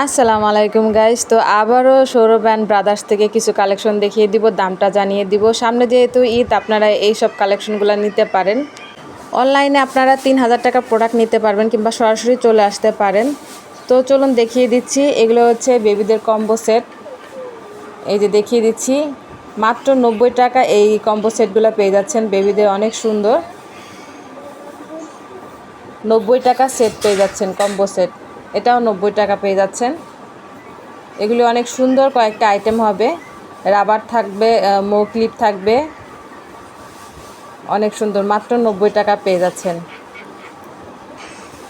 আসসালামু আলাইকুম গাইস তো আবারও সৌরভ অ্যান্ড ব্রাদার্স থেকে কিছু কালেকশন দেখিয়ে দিব, দামটা জানিয়ে দিব। সামনে যেহেতু ঈদ, আপনারা এই সব কালেকশনগুলো নিতে পারেন। অনলাইনে আপনারা তিন হাজার টাকা প্রোডাক্ট নিতে পারবেন কিংবা সরাসরি চলে আসতে পারেন। তো চলুন দেখিয়ে দিচ্ছি, এগুলো হচ্ছে বেবিদের কম্বো সেট এই যে দেখিয়ে দিচ্ছি, মাত্র নব্বই টাকা এই কম্বো সেটগুলো পেয়ে যাচ্ছেন বেবিদের অনেক সুন্দর। নব্বই টাকা সেট পেয়ে যাচ্ছেন কম্বো সেট এটাও নব্বই টাকা পেয়ে যাচ্ছেন। এগুলি অনেক সুন্দর কয়েকটা আইটেম হবে। রাবার থাকবে মো ক্লিপ থাকবে। অনেক সুন্দর, মাত্র নব্বই টাকা পেয়ে যাচ্ছেন।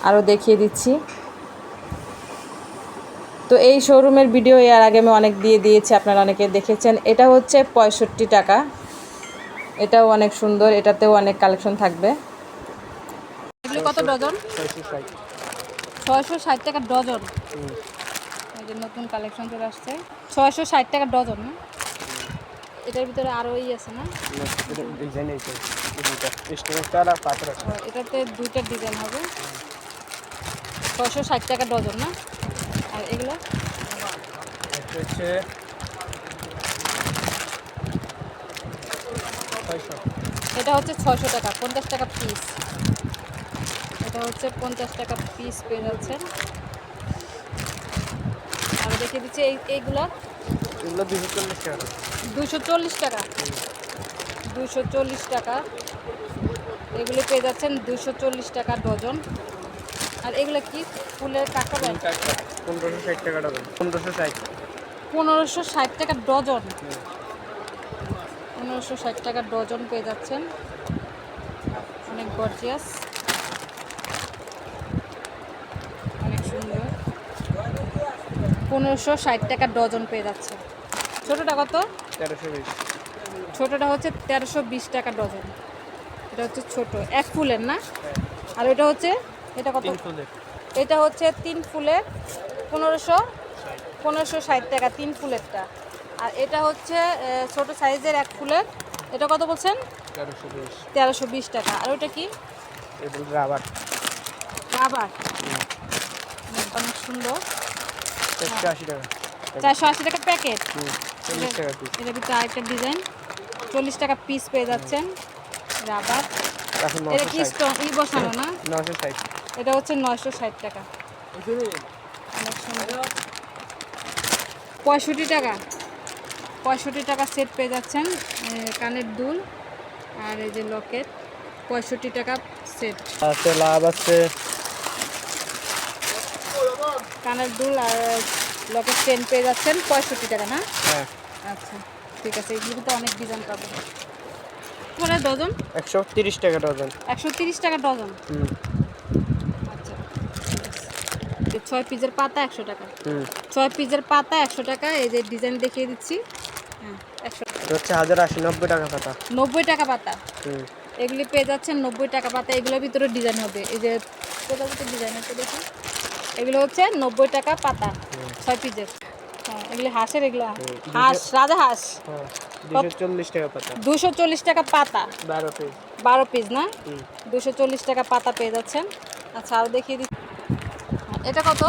আরও দেখিয়ে দিচ্ছি। তো এই শোরুমের ভিডিও এর আগে আমি অনেক দিয়ে দিয়েছি, আপনারা অনেকে দেখেছেন। এটা হচ্ছে পঁয়ষট্টি টাকা। এটাও অনেক সুন্দর, এটাতেও অনেক কালেকশন থাকবে। কত ডজন? ছয়শো ষাট টাকা ডজন। এই যে নতুন কালেকশন চলে আসছে। ছয়শো ষাট টাকা ডজন না? এটার ভিতরে আরও ই আছে না? এটাতে দুইটা ডিজাইন হবে। ছয়শো ষাট টাকা ডজন না? আর এগুলো? হচ্ছে এটা হচ্ছে ছয়শো টাকা পঞ্চাশ টাকা পিস এটা হচ্ছে পঞ্চাশ টাকা পিস পেয়ে যাচ্ছেন। আর দেখে দিচ্ছি এই এইগুলো। দুশো চল্লিশ টাকা। দুশো চল্লিশ টাকা? এগুলো পেয়ে যাচ্ছেন দুশো চল্লিশ টাকা ডজন। আর এগুলো কি? ফুলের ব্যাগ? পনেরোশো ষাট টাকা ডজন। পনেরোশো ষাট। পনেরোশো ষাট টাকা ডজন? পনেরোশো ষাট টাকা ডজন পেয়ে যাচ্ছেন। অনেক গর্জিয়াস অনেক সুন্দর পনেরোশো ষাট টাকা ডজন পেয়ে যাচ্ছে। ছোটোটা কত? তেরোশো বিশ। ছোটোটা হচ্ছে তেরোশো বিশ টাকা ডজন। এটা হচ্ছে ছোট এক ফুলের না? আর এটা হচ্ছে এটা কত? এটা হচ্ছে তিন ফুলের পনেরোশো পনেরোশো ষাট টাকা তিন ফুলেরটা। আর এটা হচ্ছে ছোট সাইজের এক ফুলের। এটা কত বলছেন? তেরোশো বিশ। টাকা। আর ওটা কি? রাবার। রাবার। অনেক সুন্দর। চারশো আশি টাকা প্যাকেট। টাকা পিস ভিতরে আরেকটা ডিজাইন চল্লিশ টাকা পিস পেয়ে যাচ্ছেন। রাবার। এটা কি স্টোন ই বসানো না? নশো ষাট। এটা হচ্ছে নয়শো ষাট টাকা। পঁয়ষট্টি টাকা। পঁয়ষট্টি টাকা সেট পেয়ে যাচ্ছেন কানের দুল আর এই যে লকেট। পঁয়ষট্টি টাকা সেট আছে লাভ আছে। কানের দুল আর লকেট চেন পেয়ে যাচ্ছেন পঁয়ষট্টি টাকা না? হ্যাঁ। আচ্ছা ঠিক আছে এগুলো তো অনেক ডিজাইন পাবো পরে ডজন? একশো তিরিশ টাকা ডজন। একশো তিরিশ টাকা ডজন? আচ্ছা। ছয় পিসের পাতা একশো টাকা। ছয় পিসের পাতা একশো টাকা এই যে ডিজাইন দেখিয়ে দিচ্ছি। হ্যাঁ একশো হচ্ছে হাজার আশি নব্বই টাকা পাতা। নব্বই টাকা পাতা। এগুলি পেয়ে যাচ্ছেন নব্বই টাকা পাতা। এগুলোর ভিতরে ডিজাইন হবে। এই যে কোথাও ডিজাইন আছে দেখুন। এগুলো হচ্ছে নব্বই টাকা পাতা ছয় পিসের হ্যাঁ এগুলি হাঁসের এগুলো। হাঁস রাজা হাঁস। হ্যাঁ দুশো চল্লিশ টাকা পাতা। বারো পিস বারো পিস না? দুশো চল্লিশ টাকা পাতা পেয়ে যাচ্ছেন। আচ্ছা আরও দেখিয়ে দিচ্ছি। এটা কত?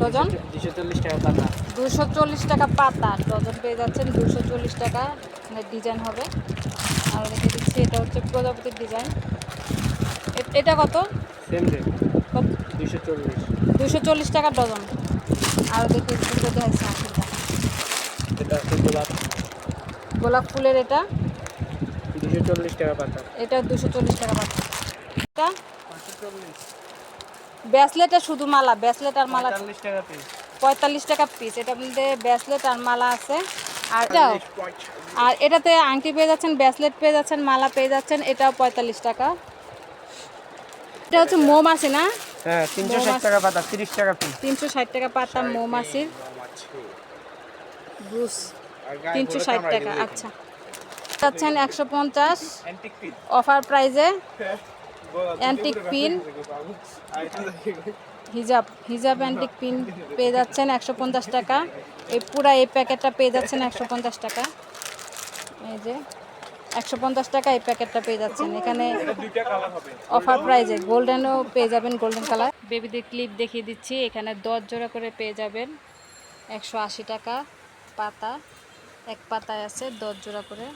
ডজন? দুশো চল্লিশ টাকা পাতা। দুশো চল্লিশ টাকা পাতা। ডজন পেয়ে যাচ্ছেন দুশো চল্লিশ টাকা। মানে ডিজাইন হবে। আর দেখে দিচ্ছি এটা হচ্ছে প্রজাপতির ডিজাইন। এটা কত? Same rate. কত দুশো চল্লিশ। টাকা ডজন। আর দেখে এটা এটা আছে গোলাপ। গোলাপ ফুলের এটা। দুশো চল্লিশ টাকা পাতা। এটা দুশো চল্লিশ টাকা পাতা। এটা? ব্যাসলেটটা শুধু মালা ব্যাসলেট আর মালা। পঁয়তাল্লিশ টাকা পিস এটার মধ্যে ব্যাসলেট আর মালা আছে। আর আর এটাতে আংটি পেয়ে যাচ্ছেন ব্যাসলেট পেয়ে যাচ্ছেন মালা পেয়ে যাচ্ছেন এটাও পঁয়তাল্লিশ টাকা। এটা হচ্ছে মৌমাছি না? হ্যাঁ তিনশো ষাট টাকা পাতা তিরিশ টাকা পিস। তিনশো ষাট টাকা পাতা মৌমাছির ব্রুস তিনশো ষাট টাকা আচ্ছা। যাচ্ছেন একশো পঞ্চাশ। অফার প্রাইজে অ্যান্টিক পিন হিজাব হিজাব অ্যান্টিক পিন পেয়ে যাচ্ছেন একশো পঞ্চাশ টাকা। এই পুরা এই প্যাকেটটা পেয়ে যাচ্ছেন একশো পঞ্চাশ টাকা। এই যে একশো পঞ্চাশ টাকা এই প্যাকেটটা পেয়ে যাচ্ছেন। এখানে দুইটা কালার হবে। অফার প্রাইজে গোল্ডেনও পেয়ে যাবেন গোল্ডেন কালার। বেবিদের ক্লিপ দেখিয়ে দিচ্ছি। এখানে দশ জোড়া করে পেয়ে যাবেন। একশো আশি টাকা পাতা এক পাতায় আছে দশ জোড়া করে।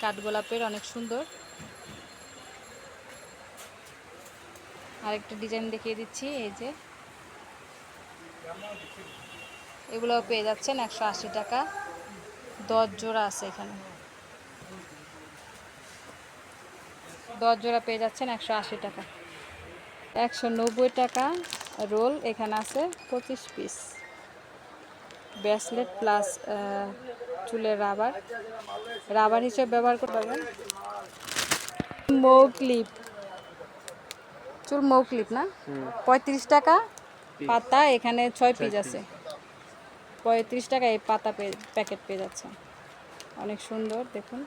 কাঠগোলাপের অনেক সুন্দর। আরেকটা ডিজাইন দেখিয়ে দিচ্ছি এই যে। এগুলোও পেয়ে যাচ্ছেন একশো আশি টাকা। দশ জোড়া আছে এখানে। দশ জোড়া পেয়ে যাচ্ছেন একশো আশি টাকা। একশো নব্বই টাকা রোল এখানে আছে পঁচিশ পিস। ব্রেসলেট প্লাস চুলের রাবার। রাবার হিসেবে ব্যবহার করতে পারবেন। মৌ ক্লিপ। চুল মৌ ক্লিপ না? পঁয়ত্রিশ টাকা পাতা এখানে ছয় পিস আছে। পঁয়ত্রিশ টাকা এই পাতা পেয়ে প্যাকেট পেয়ে যাচ্ছে অনেক সুন্দর দেখুন।